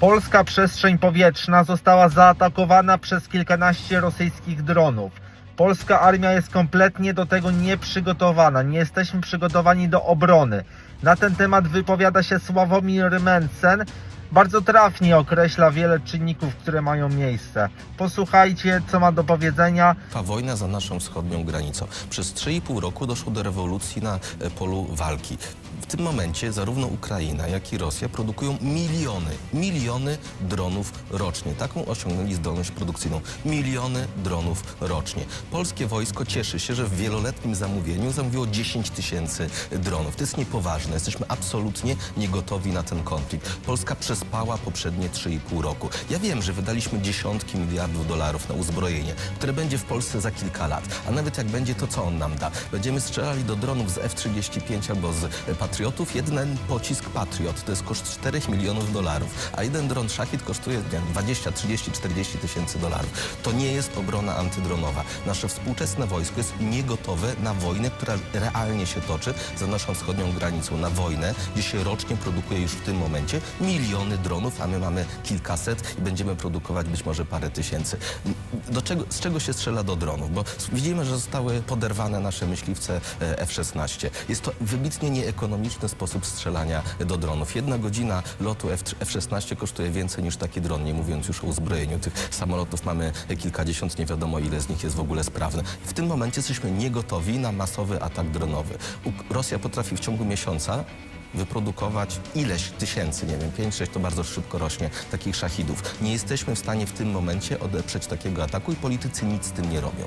Polska przestrzeń powietrzna została zaatakowana przez kilkanaście rosyjskich dronów. Polska armia jest kompletnie do tego nieprzygotowana. Nie jesteśmy przygotowani do obrony. Na ten temat wypowiada się Sławomir Mencen. Bardzo trafnie określa wiele czynników, które mają miejsce. Posłuchajcie, co ma do powiedzenia. Ta wojna za naszą wschodnią granicą. Przez 3,5 roku doszło do rewolucji na e, polu walki. W tym momencie zarówno Ukraina, jak i Rosja produkują miliony, miliony dronów rocznie. Taką osiągnęli zdolność produkcyjną. Miliony dronów rocznie. Polskie wojsko cieszy się, że w wieloletnim zamówieniu zamówiło 10 tysięcy dronów. To jest niepoważne. Jesteśmy absolutnie niegotowi na ten konflikt. Polska przespała poprzednie 3,5 roku. Ja wiem, że wydaliśmy dziesiątki miliardów dolarów na uzbrojenie, które będzie w Polsce za kilka lat. A nawet jak będzie, to co on nam da? Będziemy strzelali do dronów z F-35 albo z e, Patriotów. Jeden pocisk Patriot to jest koszt 4 milionów dolarów, a jeden dron Shahid kosztuje nie wiem, 20, 30, 40 tysięcy dolarów. To nie jest obrona antydronowa. Nasze współczesne wojsko jest niegotowe na wojnę, która realnie się toczy za naszą wschodnią granicą. Na wojnę, gdzie się rocznie produkuje już w tym momencie dronów, a my mamy kilkaset i będziemy produkować być może parę tysięcy. Do czego, z czego się strzela do dronów? Bo widzimy, że zostały poderwane nasze myśliwce e, F-16. Jest to wybitnie nieekonomiczny sposób strzelania do dronów. Jedna godzina lotu F- F-16 kosztuje więcej niż taki dron, nie mówiąc już o uzbrojeniu. Tych samolotów mamy kilkadziesiąt, nie wiadomo ile z nich jest w ogóle sprawne. W tym momencie jesteśmy niegotowi na masowy atak dronowy. Rosja potrafi w ciągu miesiąca wyprodukować ileś tysięcy, nie wiem, 5-6 to bardzo szybko rośnie, takich szachidów. Nie jesteśmy w stanie w tym momencie odeprzeć takiego ataku i politycy nic z tym nie robią.